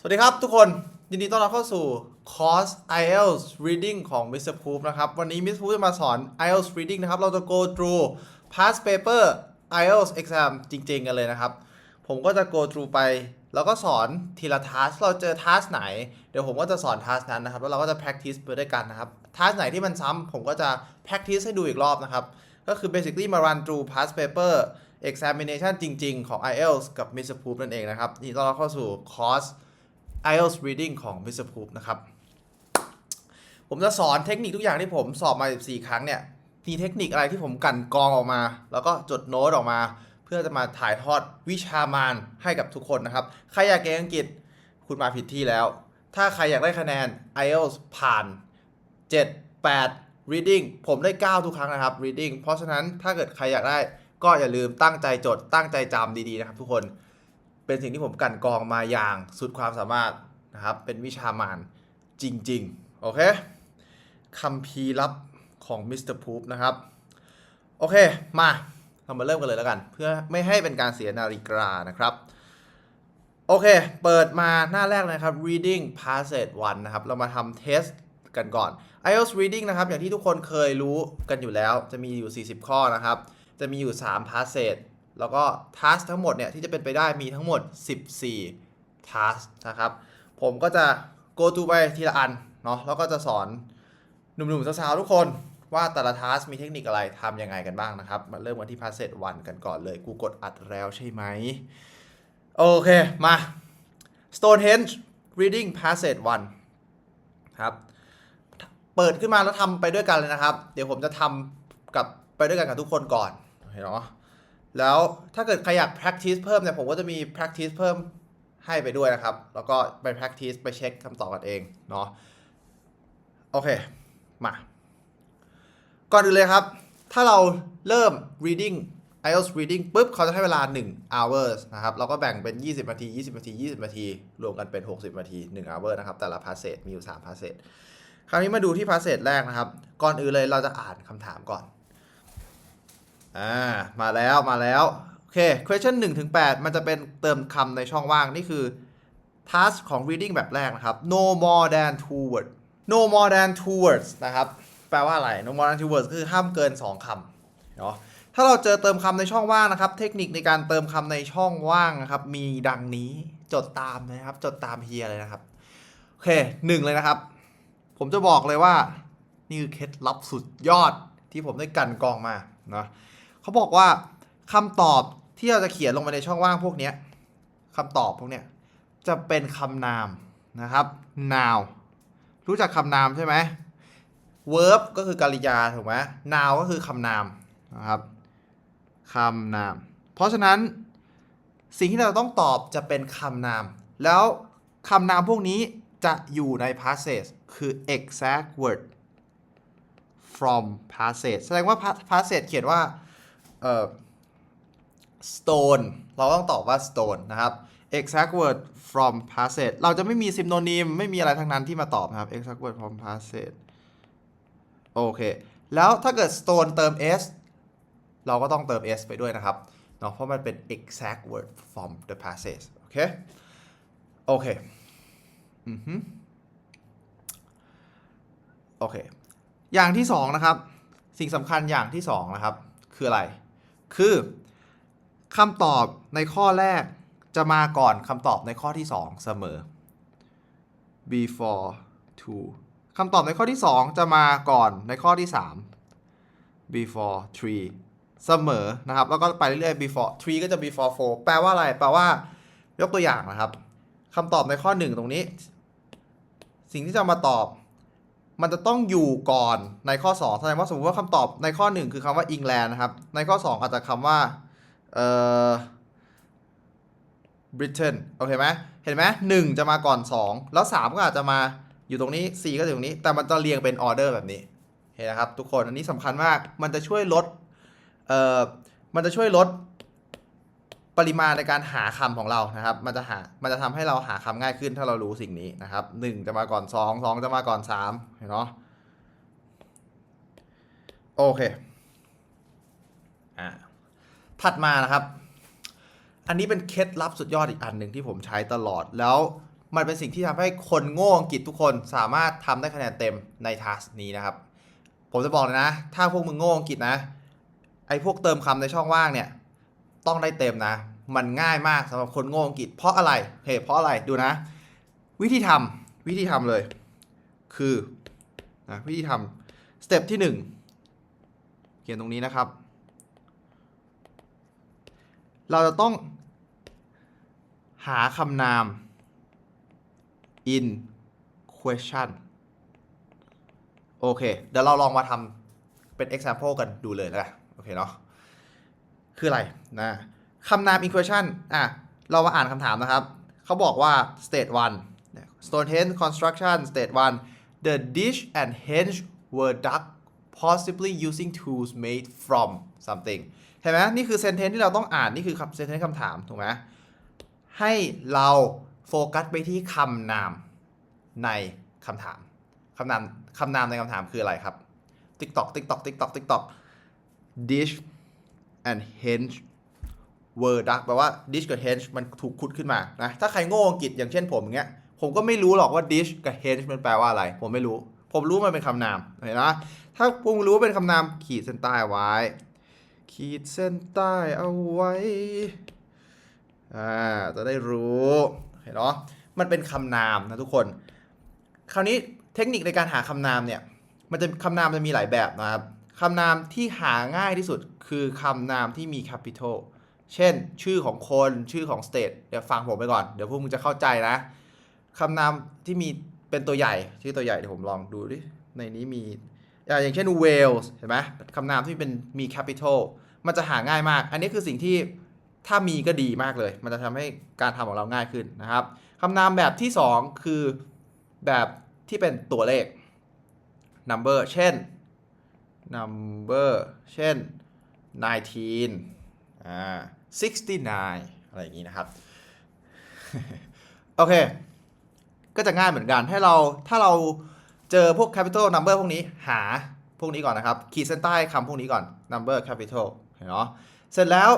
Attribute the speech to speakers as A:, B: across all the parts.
A: สวัสดีครับทุกคน ยินดีต้อนรับเข้าสู่คอร์ส IELTS Reading ของ Mr. Proof นะครับ วันนี้ Mr. Proof จะมาสอน IELTS Reading นะครับ เราจะ go through past paper IELTS exam จริง ๆ กันเลยนะครับ ผมก็จะ go through ไป แล้วก็สอนทีละ task เราเจอ task ไหน เดี๋ยวผมก็จะสอน task นั้นนะครับ แล้วเราก็จะ practice ไปด้วยกันนะครับ task ไหนที่มันซ้ำผมก็จะ practice ให้ดูอีกรอบนะครับ ก็คือ basically มา run through past paper examination จริง ๆ ของ IELTS กับ Mr. Proof นั่นเองนะครับยินดีต้อนรับเข้าสู่คอร์ส IELTS Reading ของ Mr. Proof นะครับ ผมจะสอนเทคนิคทุกอย่างที่ผมสอบมา 14 ครั้งเนี่ย มีเทคนิคอะไรที่ผมกันกองออกมา แล้วก็จดโน้ตออกมา เพื่อจะมาถ่ายทอดวิชามานให้กับทุกคนนะครับ ใครอยากเก่งอังกฤษคุณมาผิดที่แล้ว ถ้าใครอยากได้คะแนน IELTS ผ่าน 7 8 reading ผมได้ 9 ทุกครั้งนะครับ reading เพราะฉะนั้นถ้าเกิดใครอยากได้ก็อย่าลืมตั้งใจจดตั้งใจจำดีๆนะครับทุกคน เป็นสิ่งที่ผมกันกองมาอย่างสุดความสามารถนะครับ เป็นวิชามานจริง ๆ โอเคคำพีรับของมิสเตอร์พูฟนะครับ โอเค มาเรามาเริ่มกันเลยแล้วกัน เพื่อไม่ให้เป็นการเสียนาฬิกานะครับ โอเค เปิดมาหน้าแรกนะครับ reading passage 1 นะครับ เรามาทำเทสกันก่อน IELTS reading นะครับ อย่างที่ทุกคนเคยรู้กันอยู่แล้ว จะมีอยู่ 40 ข้อนะครับ จะมีอยู่ 3 passage แล้วก็ task ทั้งหมดเนี่ยที่จะเป็นไปได้มีทั้งหมด 14 task นะครับ ผมก็จะ go to ไปทีละอันเนาะแล้วก็จะสอนหนุ่มๆสาวๆทุกคนว่าแต่ละ task มีเทคนิคอะไรทำยังไงกันบ้างนะครับ มาเริ่มกันที่ passage 1กันก่อนเลย กูกดอัดแล้วใช่ไหม โอเค มา Stonehenge reading passage 1ครับ เปิดขึ้นมาแล้วทำไปด้วยกันเลยนะครับ เดี๋ยวผมจะทำกับไปด้วยกันกับทุกคนก่อนเห็นเนาะ แล้วถ้าเกิดใครอยาก practice เพิ่มเนี่ยผมก็จะมี practice เพิ่มให้ไปด้วยนะครับ แล้วก็ไป practice ไปเช็คคำตอบกันเองเนาะโอเค มา ก่อนอื่นเลยครับ ถ้าเราเริ่ม reading IELTS reading ปุ๊บเขาจะให้เวลา 1 hours นะครับ เราก็แบ่งเป็น 20 นาที 20 นาที 20 นาที รวมกันเป็น 60 นาที 1 hour นะครับ แต่ละ passage มีอยู่ 3 passage คราวนี้มาดูที่ passage แรกนะครับ ก่อนอื่นเลยเราจะอ่านคำถามก่อน อ่ามาแล้วมาแล้วโอเค question 1ถึง8มันจะเป็นเติมคำในช่องว่าง นี่คือ task ของ reading แบบแรกนะครับ no more than two words no more than two words นะครับ แปลว่าอะไร no more than two words คือห้ามเกิน 2คำเนาะถ้าเราเจอเติมคำในช่องว่างนะครับ เทคนิคในการเติมคำในช่องว่างนะครับ มีดังนี้จดตามนะครับ จดตามเฮียเลยนะครับ โอเคหนึ่งเลยนะครับ ผมจะบอกเลยว่า นี่คือเคล็ดลับสุดยอดที่ผมได้กันกองมาเนาะ เขาบอกว่าคำตอบที่เราจะเขียนลงไปในช่องว่างพวกเนี้ยคำตอบพวกเนี้ยจะเป็นคำนามนะครับ noun รู้จักคำนามใช่ไหม verb ก็คือกริยาถูกไหม noun ก็คือคำนามนะครับคำนาม เพราะฉะนั้นสิ่งที่เราต้องตอบจะเป็นคำนาม แล้วคำนามพวกนี้จะอยู่ใน passage คือ exact word from passage แสดงว่า passage เขียนว่า เอ่อ stone เราต้องตอบว่า stone นะครับ exact word from passage เราจะไม่มี synonym ไม่มีอะไรทั้งนั้นที่มาตอบนะครับ exact word from passage โอเค แล้วถ้าเกิด stone เติม s เราก็ต้องเติม s ไปด้วยนะครับเนาะเพราะมันเป็น exact word from the passage โอเค โอเค อือฮึโอเค อย่างที่สองนะครับ สิ่งสำคัญอย่างที่สองนะครับ คืออะไร คือคำตอบในข้อแรกจะมาก่อนคำตอบในข้อที่ 2 เสมอ before to คำตอบในข้อที่ 2 จะมาก่อนในข้อที่ 3 before three เสมอนะครับ แล้วก็ไปเรื่อยๆ before three ก็จะ before four แปลว่าอะไร แปลว่ายกตัวอย่างนะครับคำตอบในข้อ 1 ตรงนี้ สิ่งที่จะมาตอบ มันจะต้องอยู่ก่อนในข้อ 2 แสดงว่าสมมติว่าคำตอบในข้อ 1 คือคำว่า England นะครับ ในข้อ 2 อาจจะคำว่าเอ่อ Britain โอเคไหมเห็นไหมหนึ่งจะมาก่อน 2 แล้ว 3 ก็อาจจะมาอยู่ตรงนี้ 4 ก็อยู่ตรงนี้ แต่มันจะเรียงเป็นออเดอร์แบบนี้ เห็นนะครับ ทุกคน อันนี้สำคัญมาก มันจะช่วยลด เอ่อ มันจะช่วยลด ปริมาณในการหาคำของเรานะครับ มันจะหา มันจะทำให้เราหาคำง่ายขึ้นถ้าเรารู้สิ่งนี้นะครับ1จะมาก่อน2 2จะมาก่อน3เห็นเนาะโอเคอ่าถัดมานะครับ อันนี้เป็นเคล็ดลับสุดยอดอีกอันหนึ่งที่ผมใช้ตลอดแล้วมันเป็นสิ่งที่ทำให้คนโง่อังกฤษทุกคนสามารถทำได้คะแนนเต็มในทัสนี้นะครับ ผมจะบอกเลยนะ ถ้าพวกมึงโง่อังกฤษนะ ไอ้พวกเติมคำในช่องว่างเนี่ย ต้องได้เต็มนะ มันง่ายมากสำหรับคนโง่อังกฤษ เพราะอะไรเหตุเพราะอะไรดูนะ วิธีทำวิธีทำเลย คือนะวิธีทำสเต็ปที่หนึ่งเขียนตรงนี้นะครับ เราจะต้องหาคำนาม in question โอเค เดี๋ยวเราลองมาทำเป็น example กันดูเลยนะ โอเคเนาะ คืออะไรนะคำนาม in question อะเรามาอ่านคำถามนะครับ เขาบอกว่า state 1 Stonehenge construction state 1 the dish and henge were dug possibly using tools made from something เห็นไหมนี่คือ sentence ที่เราต้องอ่าน นี่คือคำ sentence คำถาม ถูกไหมให้เราโฟกัสไปที่คำนามในคำถามคำนามคำนามในคำถามคืออะไรครับ TikTok TikTok TikTok TikTok dish and henge were dug แปลว่า dish กับ henge มันถูกขุดขึ้นมานะถ้าใครโง่อังกฤษอย่างเช่นผมอย่างเงี้ยผมก็ไม่รู้หรอกว่า dish กับ henge มันแปลว่าอะไร ผมไม่รู้ ผมรู้มันเป็นคำนามเห็นนะถ้าผมรู้ว่าเป็นคำนามขีดเส้นใต้ไว้ ขีดเส้นใต้เอาไว้อ่าจะได้รู้เห็นเนาะมันเป็นคำนามนะทุกคน คราวนี้เทคนิคในการหาคำนามเนี่ยมันจะคำนามจะมีหลายแบบนะครับคำนามที่หาง่ายที่สุด คือคำนามที่มี capital เช่น ชื่อของคนชื่อของ state เดี๋ยวฟังผมไปก่อน เดี๋ยวพวกมึงจะเข้าใจนะคำนามที่มีเป็นตัวใหญ่ ชื่อตัวใหญ่เดี๋ยวผมลองดูดิ ในนี้มี อย่างเช่น Wales เห็นไหมคำนามที่เป็นมี capital มันจะหาง่ายมาก อันนี้คือสิ่งที่ถ้ามีก็ดีมากเลย มันจะทำให้การทำของเราง่ายขึ้นนะครับคำนามแบบที่ 2 คือแบบที่เป็นตัวเลข number เช่น number เช่น 19อ่า69 อะไรอย่างนี้นะครับ โอเค ก็จะง่ายเหมือนกันให้เราถ้าเราเจอพวก capital number พวกนี้หาพวกนี้ก่อนนะครับ ขีดเส้นใต้คำพวกนี้ก่อน number capital เห็นเนาะเสร็จแล้ว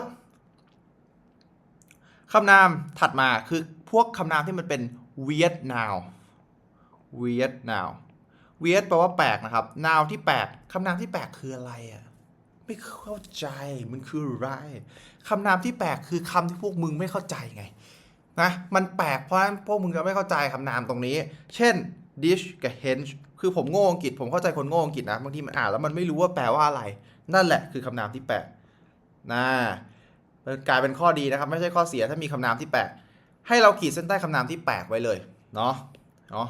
A: คำนามถัดมาคือพวกคำนามที่มันเป็น weird noun weird noun weird แปลว่าแปลกนะครับ noun ที่แปลกคำนามที่แปลกคืออะไรอะ ไม่เข้าใจมันคืออะไรคำนามที่แปลกคือคำที่พวกมึงไม่เข้าใจไงนะมันแปลกเพราะพวกมึงจะไม่เข้าใจคำนามตรงนี้ เช่น dish กับ henge คือผมโง่อังกฤษผมเข้าใจคนโง่อังกฤษนะบางทีมันอ่านแล้วมันไม่รู้ว่าแปลว่าอะไร นั่นแหละคือคำนามที่แปลกนะกลายเป็นข้อดีนะครับ ไม่ใช่ข้อเสียถ้ามีคำนามที่แปลกให้เราขีดเส้นใต้คำนามที่แปลกไว้เลยเนาะเนาะ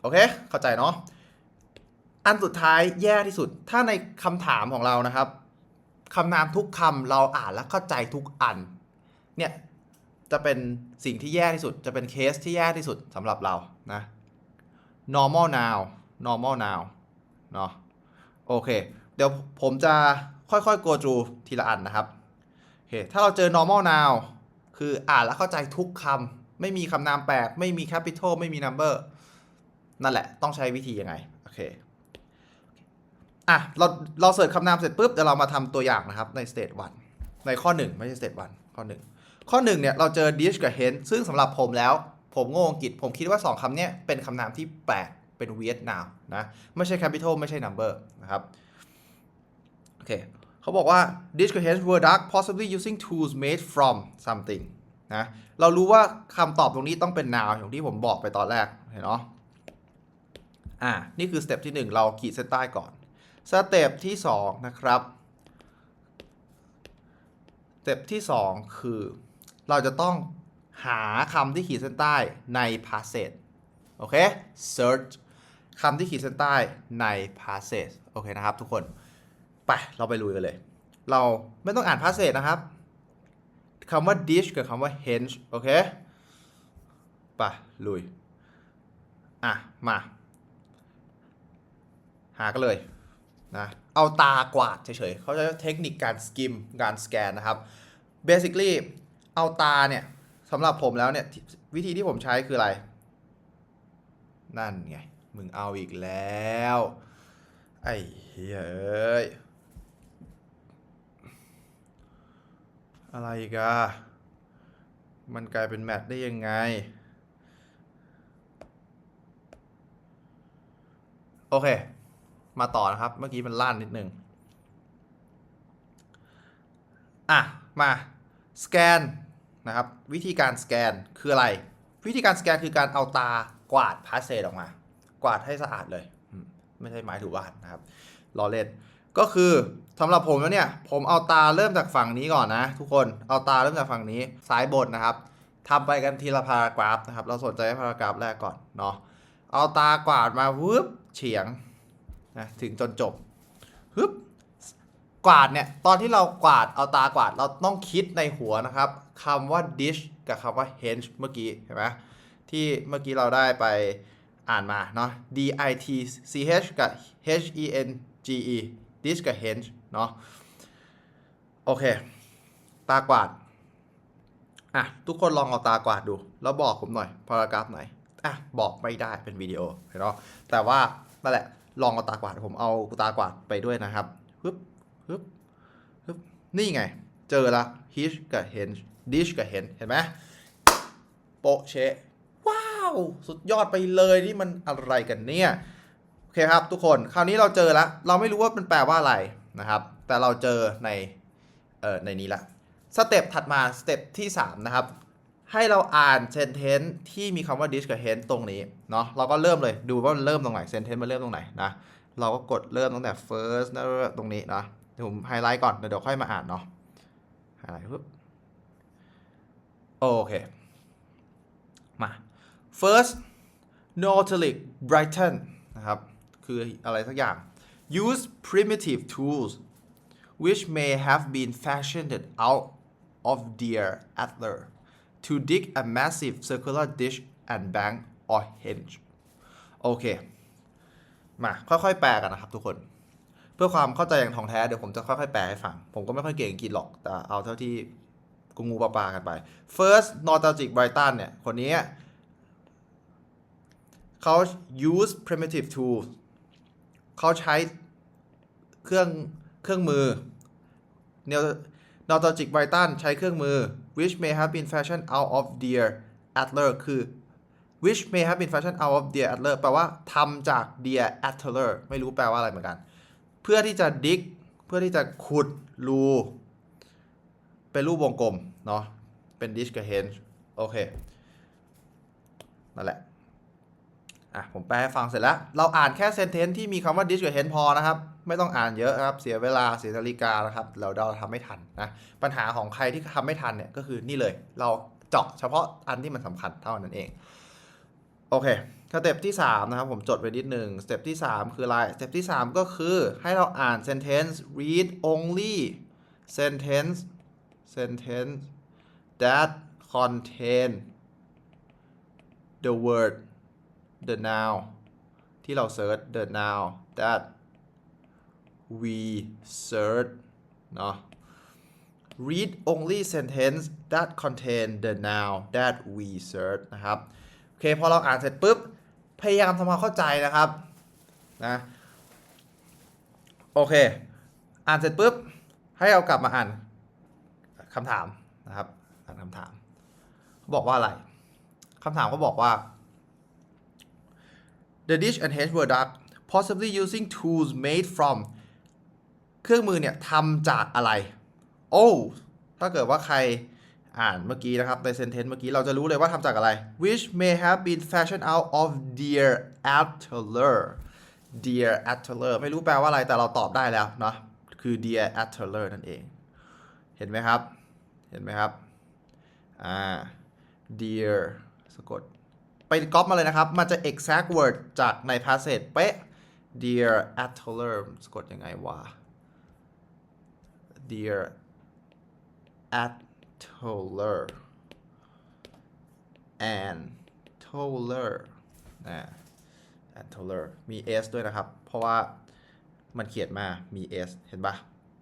A: โอเค เข้าใจเนาะ อันสุดท้ายแย่ที่สุด ถ้าในคำถามของเรานะครับคำนามทุกคำเราอ่านและเข้าใจทุกอัน เนี่ย จะเป็นสิ่งที่แย่ที่สุด จะเป็นเคสที่แย่ที่สุดสำหรับเรานะ normal now normal now เนาะโอเค เดี๋ยวผมจะค่อยๆ go through ทีละอันนะครับโอเคถ้าเราเจอ normal now คืออ่านแล้วเข้าใจทุกคำไม่มีคำนามแปลก ไม่มี capital ไม่มี number นั่นแหละ ต้องใช้วิธียังไง โอเค อะเราเราเสิร์ชคำนามเสร็จปุ๊บเดี๋ยวเรามาทำตัวอย่างนะครับใน state 1 ในข้อ 1 ไม่ใช่ state 1 ข้อ 1 ข้อ 1 เนี่ยเราเจอ dish กับ hen ซึ่งสำหรับผมแล้ว ผมโง่อังกฤษ ผมคิดว่า 2คำเนี้ยเป็นคำนามที่แปลกเป็น weird noun นะ ไม่ใช่ capital ไม่ใช่ number นะครับ โอเคเขาบอกว่า dish กับ hen were dug possibly using tools made from something นะเรารู้ว่าคำตอบตรงนี้ต้องเป็น noun อย่างที่ผมบอกไปตอนแรกเห็นเนาะอ่านี่คือสเต็ปที่ 1 เราขีดเส้นใต้ก่อน สเต็ปที่2นะครับสเต็ปที่ 2 คือ เราจะต้องหาคำที่ขีดเส้นใต้ใน passage โอเค search คำที่ขีดเส้นใต้ใน passage โอเคนะครับทุกคน ไป เราไปลุยกันเลย เราไม่ต้องอ่าน passage นะครับคำว่า dish กับคำว่า henge โอเค ไป ลุย อะ มา หากันเลย นะเอาตากวาดเฉยๆเขาใช้เทคนิคการสกิมการสแกนนะครับ basically เอาตาเนี่ยสำหรับผมแล้วเนี่ยวิธีที่ผมใช้คืออะไร นั่นไง มึงเอาอีกแล้ว ไอ้เฮ้ยเอ้ยอะไรกอะมันกลายเป็นแมทได้ยังไง โอเค มาต่อนะครับ เมื่อกี้มันลั่นนิดนึง อะ มาสแกนนะครับ วิธีการสแกนคืออะไร วิธีการสแกนคือการเอาตากวาดพาสเซจออกมา กวาดให้สะอาดเลย ไม่ใช่ไม้ถูวาดนะครับล้อเล่นก็คือสำหรับผมแล้วเนี่ย ผมเอาตาเริ่มจากฝั่งนี้ก่อนนะ ทุกคนเอาตาเริ่มจากฝั่งนี้ซ้ายบนนะครับทำไปกันทีละพารากราฟนะครับ เราสนใจพารากราฟแรกก่อนเนาะเอาตากวาดมาวืบเฉียง นะถึงจนจบฮึบกวาดเนี่ยตอนที่เรากวาดเอาตากวาดเราต้องคิดในหัวนะครับคำว่า dish กับคำว่า hinge เมื่อกี้เห็นไหมที่เมื่อกี้เราได้ไปอ่านมาเนาะ D I T C H กับ H E N G E dish กับ hinge เนาะโอเค ตากวาดอะทุกคนลองเอาตากวาดดู แล้วบอกผมหน่อยพารากราฟไหนอะบอกไม่ได้เป็นวิดีโอเห็นเนาะแต่ว่านั่นแหละ ลองเอาตากวาดผมเอาตากวาดไปด้วยนะครับฮึบฮึบฮึบนี่ไง เจอละ hish กับ hinge dish กับ hinge เห็นไหมโปะเชะว้าว สุดยอดไปเลยนี่มันอะไรกันเนี่ย โอเคครับทุกคนคราวนี้เราเจอแล้วเราไม่รู้ว่ามันแปลว่าอะไรนะครับ แต่เราเจอในเอ่อในนี้ละสเต็ปถัดมาสเต็ปที่ 3 นะครับ ให้เราอ่าน sentence ที่มีคำว่า dish กับ hen ตรงนี้เนาะเราก็เริ่มเลยดูว่ามันเริ่มตรงไหน sentence มันเริ่มตรงไหนนะเราก็กดเริ่มตั้งแต่ first นะตรงนี้นะเดี๋ยวผมไฮไลท์ก่อนเดี๋ยวค่อยมาอ่านเนาะไฮไลท์ปุ๊บโอเค มา first Northlick Brighton นะครับ คืออะไรสักอย่าง use primitive tools which may have been fashioned out of deer antler to dig a massive circular dish and bank or hinge โอเค มาค่อยๆ แปลกันนะครับทุกคน เพื่อความเข้าใจอย่างท่องแท้เดี๋ยวผมจะค่อยๆ แปลให้ฟัง ผมก็ไม่ค่อยเก่งอังกฤษหรอก แต่เอาเท่าที่กูงูปลาปากันไป first nostalgic Brighton เนี่ย คนนี้เขา use primitive tools เขาใช้เครื่องเครื่องมือ Nostalgic Brighton ใช้เครื่องมือ which may have been fashioned out of deer antler คือ which may have been fashioned out of deer antler แปลว่าทำจาก deer antler ไม่รู้แปลว่าอะไรเหมือนกัน เพื่อที่จะ dig เพื่อที่จะขุดรูเป็นรูปวงกลม เนาะเป็น dish กับ hinge โอเค นั่นแหละ อะ ผมแปลให้ฟังเสร็จแล้ว เราอ่านแค่เซนเทนที่มีคำว่า dish กับ hen พอนะครับ ไม่ต้องอ่านเยอะนะครับ เสียเวลาเสียนาฬิกานะครับเราเราทำไม่ทันนะปัญหาของใครที่ทำไม่ทันเนี่ยก็คือนี่เลย เราเจาะเฉพาะอันที่มันสำคัญเท่านั้นเอง โอเคสเต็ปที่ 3 นะครับ ผมจดไว้นิดหนึ่งสเต็ปที่ 3 คืออะไรสเต็ปที่ 3 ก็คือให้เราอ่าน sentence read only sentence sentence that contain the word the noun ที่เรา search the noun that we search เนาะ read only sentence that contain the noun that we search นะครับ โอเค พอเราอ่านเสร็จปุ๊บ พยายามทำความเข้าใจนะครับ นะ โอเค อ่านเสร็จปุ๊บ ให้เอากลับมาอ่านคำถามนะครับ อ่านคำถามเขาบอกว่าอะไร คำถามเขาบอกว่า The dish and hedge were dug possibly using tools made from เครื่องมือเนี่ยทำจากอะไร โอ้ถ้าเกิดว่าใครอ่านเมื่อกี้นะครับในเซนเทนต์เมื่อกี้เราจะรู้เลยว่าทำจากอะไร which may have been fashioned out of deer antler deer antler ไม่รู้แปลว่าอะไรแต่เราตอบได้แล้วเนาะคือ deer antler นั่นเอง เห็นไหมครับ เห็นไหมครับ อ่า deer สะกด ไปก๊อปมาเลยนะครับ มันจะ exact word จากใน passage เป๊ะ dear antler สะกดยังไงวะ dear antler and toler นะ antler มี s ด้วยนะครับ เพราะว่ามันเขียนมา มี s เห็นปะ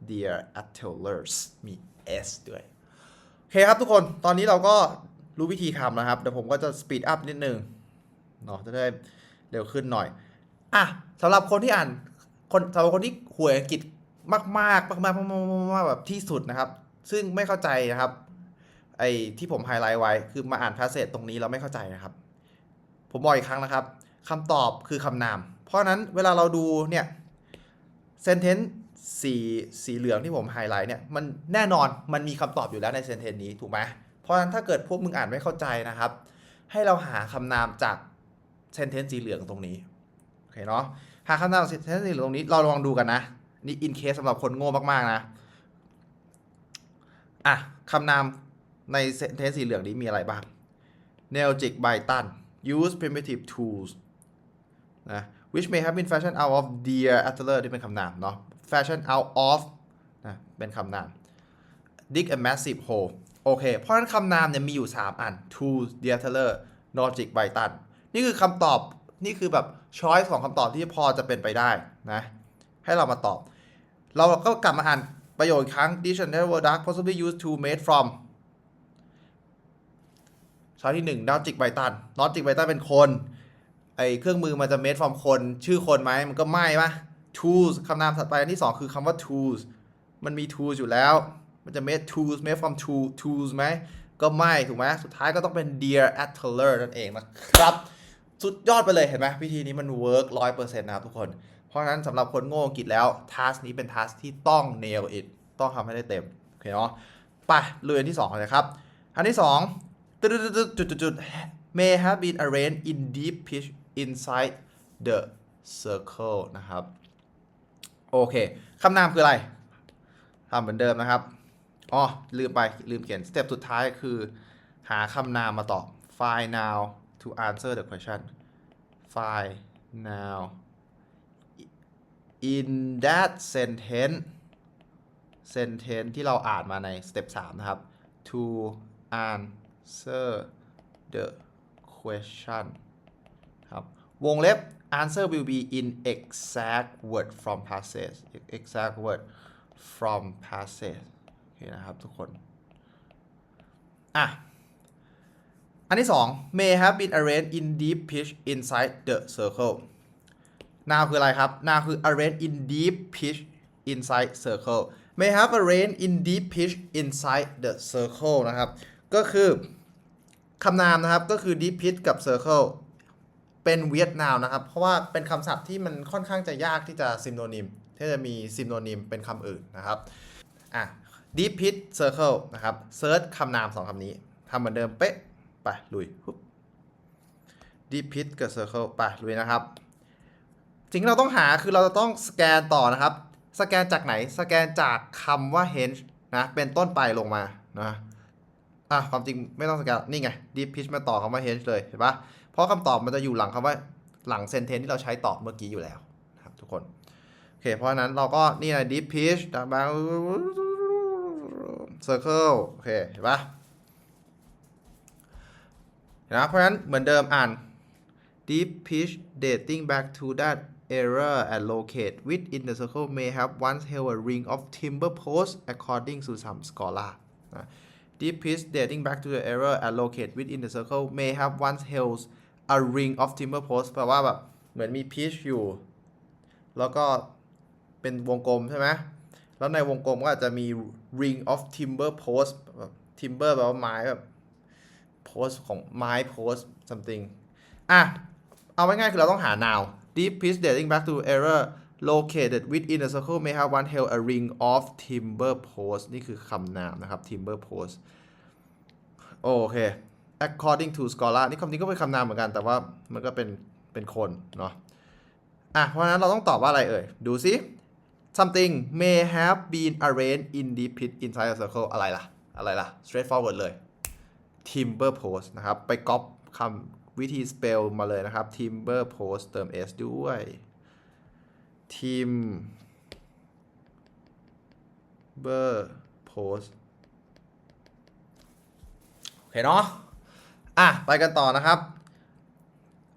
A: dear antlers มี s ด้วย โอเคครับทุกคน ตอนนี้เราก็รู้วิธีทำนะครับ เดี๋ยวผมก็จะสปีดอัพนิดนึงเนาะจะได้เร็วขึ้นหน่อย อะสำหรับคนที่อ่านคนสำหรับคนที่ห่วยอังกฤษ มากๆมากมากมากแบบที่สุดนะครับ ซึ่งไม่เข้าใจนะครับ ไอ้ที่ผมไฮไลท์ไว้คือมาอ่าน passage ตรงนี้เราไม่เข้าใจนะครับ ผมบอกอีกครั้งนะครับคำตอบคือคำนาม เพราะนั้นเวลาเราดูเนี่ย sentence สีสีเหลืองที่ผมไฮไลท์เนี่ยมันแน่นอนมันมีคำตอบอยู่แล้วใน sentence นี้ถูกไหมเพราะฉะนั้นถ้าเกิดพวกมึงอ่านไม่เข้าใจนะครับ ให้เราหาคำนามจาก sentence สีเหลืองตรงนี้โอเคเนาะหาคำนาม sentence สีเหลืองตรงนี้เราลองดูกันนะ นี่อินเคสสำหรับคนโง่มากๆนะ อะคำนามในเทสสีเหลืองนี้มีอะไรบ้าง Neologic by Tan use primitive tools นะ which may have been fashioned out of deer antler ที่เป็นคำนามเนาะ fashion out of นะเป็นคำนาม dig a massive hole โอเค เพราะฉะนั้นคำนามเนี่ยมีอยู่ 3 อัน tools deer antler logic by Tan นี่คือคำตอบ นี่คือแบบช้อยสองคำตอบที่พอจะเป็นไปได้นะ ให้เรามาตอบ เราก็กลับมาอ่านประโยคอีกครั้ง dish and never duck possibly used to made from ช้อยที่1 logic python logic python เป็นคน ไอเครื่องมือมันจะ made from คน ชื่อคนไหมมันก็ไม่ปะ tools คำนามถัดไปอันที่ 2 คือคำว่า tools มันมี tools อยู่แล้ว มันจะ made tools made from tool tools ไหม ก็ไม่ ถูกไหม สุดท้ายก็ต้องเป็น dear attler นั่นเองนะครับ สุดยอดไปเลยเห็นไหมวิธีนี้มันเวิร์กร้อยเปอร์เซ็นต์นะครับทุกคน เพราะฉะนั้นสำหรับคนโง่อังกฤษแล้วทัสนี้เป็นทัสที่ต้อง nail it ต้องทำให้ได้เต็มโอเคเนาะไปลุยอันที่2เลยครับ อันที่2จุดจุดจุด may have been arranged in deep pitch inside the circle นะครับ โอเคคำนามคืออะไรทำเหมือนเดิมนะครับอ๋อลืมไป ลืมเขียนสเต็ปสุดท้ายคือ หาคำนามมาตอบ find now to answer the question find now in that sentence sentence ที่เราอ่านมาในสเต็ป3นะครับ to answer the question ครับวงเล็บ answer will be in exact word from passage exact word from passage โอเคนะครับทุกคน อะ อันที่ 2 may have been arranged in deep pitch inside the circle now คืออะไรครับ now คือ arrange in deep pitch inside circle may have arrange in deep pitch inside the circle นะครับ ก็คือคำนามนะครับ ก็คือ deep pitch กับ circle เป็นเวียดนามนะครับ เพราะว่าเป็นคำศัพท์ที่มันค่อนข้างจะยากที่จะซิมโนนิมที่จะมีซิมโนนิมเป็นคำอื่นนะครับ อะ deep pitch circle นะครับ search คำนามสองคำนี้ทำเหมือนเดิมเป๊ะ ไป ลุย deep pitch กับ circle ไป ลุยนะครับ สิ่งที่เราต้องหาคือเราจะต้องสแกนต่อนะครับ สแกนจากไหน สแกนจากคำว่า henge นะ เป็นต้นไปลงมานะอะความจริงไม่ต้องสแกน นี่ไง deep pitch มาต่อคำว่า henge เลยเห็นปะเพราะคำตอบมันจะอยู่หลังคำว่าหลังเซนเทนที่เราใช้ตอบเมื่อกี้อยู่แล้วนะครับทุกคนโอเค เพราะฉะนั้นเราก็นี่นะ deep pitch บาง circle โอเคเห็นปะนะเพราะฉะนั้นเหมือนเดิมอ่าน deep pitch dating back to that era and locate within the circle may have once held a ring of timber posts according to some scholar นะ deep pitch dating back to the era and locate within the circle may have once held a ring of timber posts แปลว่าแบบเหมือนมี pitch อยู่ แล้วก็เป็นวงกลมใช่ไหมแล้วในวงกลมก็อาจจะมี ring of timber post แบบ timber แปลว่าไม้แบบ post ของไม้ post something อะ เอาไว้ง่ายคือเราต้องหา now deep pitch dating back to era located within a circle may have one held a ring of timber post นี่คือคำนามนะครับ timber post โอเค according to scholar นี่คำนี้ก็เป็นคำนามเหมือนกัน แต่ว่ามันก็เป็น เป็นคนเนาะ อะ เพราะฉะนั้นเราต้องตอบว่าอะไรเอ่ย ดูซิ something may have been arranged in deep pit inside a circle อะไรล่ะ อะไรล่ะ straightforward เลย timber post นะครับ ไปก๊อปคำ วิธี spell มาเลยนะครับ timber post เติม s ด้วย timber post โอเคเนาะอะ ไปกันต่อนะครับ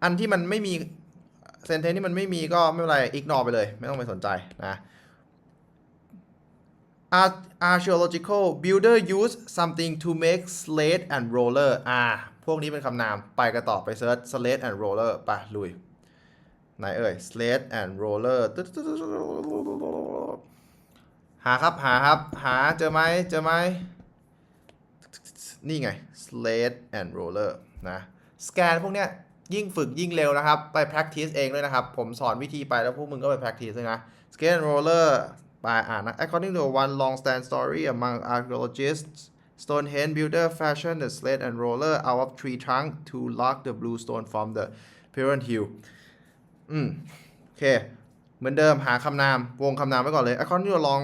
A: อันที่มันไม่มีเซนเทนที่มันไม่มีก็ไม่เป็นไรอิกนอไปเลย ไม่ต้องไปสนใจนะ Ar- archaeological builder use something to make slate and roller อ่า พวกนี้เป็นคำนาม ไปกันต่อไปเซิร์ช slate and roller ไปลุย ไหนเอ่ย slate and roller ตึ๊ดตึ๊ดตึ๊ดตึ๊ดหาครับ หาครับ หาเจอไหมเจอไหมนี่ไง slate and roller นะสแกนพวกเนี้ยยิ่งฝึกยิ่งเร็วนะครับ ไป practice เองเลยนะครับ ผมสอนวิธีไปแล้วพวกมึงก็ไป practice เลยนะ slate and roller ไปอ่านนะ according to one long stand story among archaeologists Stonehenge builder fashioned the slate and roller out of tree trunk to lug the blue stone from the parent hill อืม โอเค เหมือนเดิมหาคำนาม วงคำนามไว้ก่อนเลย according to long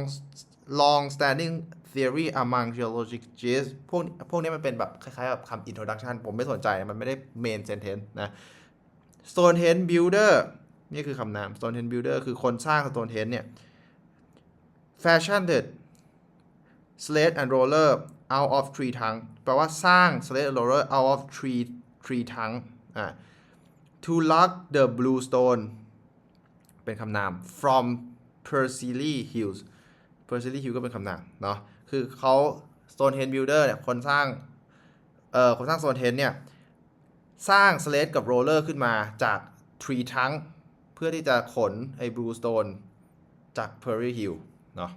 A: long standing theory among geologists พวกพวกนี้มันเป็นแบบคล้ายๆแบบคำ introduction ผมไม่สนใจ มันไม่ได้ main sentence นะ Stonehenge builder นี่คือคำนาม Stonehenge builder คือคนสร้าง Stonehenge เนี่ย fashioned slate and roller out of tree trunk แปลว่าสร้าง slate roller out of tree tree trunk อ่า to lug the blue stone เป็นคำนาม from Persiley Hills Persiley Hills ก็เป็นคำนามเนาะคือเขา Stonehenge Builder เนี่ยคนสร้างเอ่อคนสร้าง Stonehenge เนี่ย สร้าง slate กับ roller ขึ้นมาจาก tree trunk เพื่อที่จะขนไอ้ blue stone จาก Perry Hill เนาะ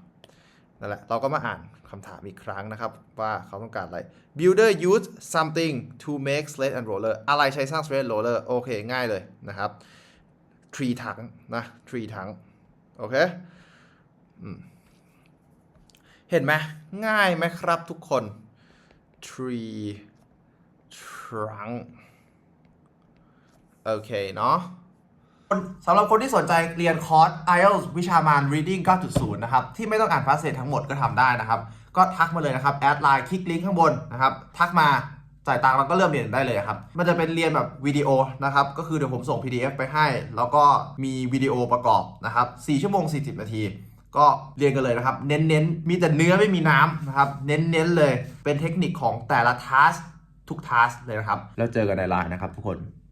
A: นั่นแหละ เราก็มาอ่าน คำถามอีกครั้งนะครับ ว่าเขาต้องการอะไร builder use something to make slate and roller อะไรใช้สร้าง slate and roller โอเค ง่ายเลยนะครับ tree ถังนะ tree ถัง โอเคเห็นไหมง่ายไหมครับทุกคน tree trunk โอเคเนาะ สำหรับคนที่สนใจเรียนคอร์ส IELTS วิชามาน Reading 9.0 นะครับ ที่ไม่ต้องอ่านพาสเซจทั้งหมดก็ทำได้นะครับ ก็ทักมาเลยนะครับแอดไลน์คลิกลิงก์ข้างบนนะครับ ทักมาจ่ายตังค์แล้วก็เริ่มเรียนได้เลยครับ มันจะเป็นเรียนแบบวิดีโอนะครับ ก็คือเดี๋ยวผมส่ง PDF ไปให้ แล้วก็มีวิดีโอประกอบนะครับ 4 ชั่วโมง 40 นาที ก็เรียนกันเลยนะครับ เน้นๆ มีแต่เนื้อไม่มีน้ำนะครับ เน้นๆเลย เป็นเทคนิคของแต่ละทัสทุกทัสเลยนะครับ แล้วเจอกันในไลน์นะครับทุกคน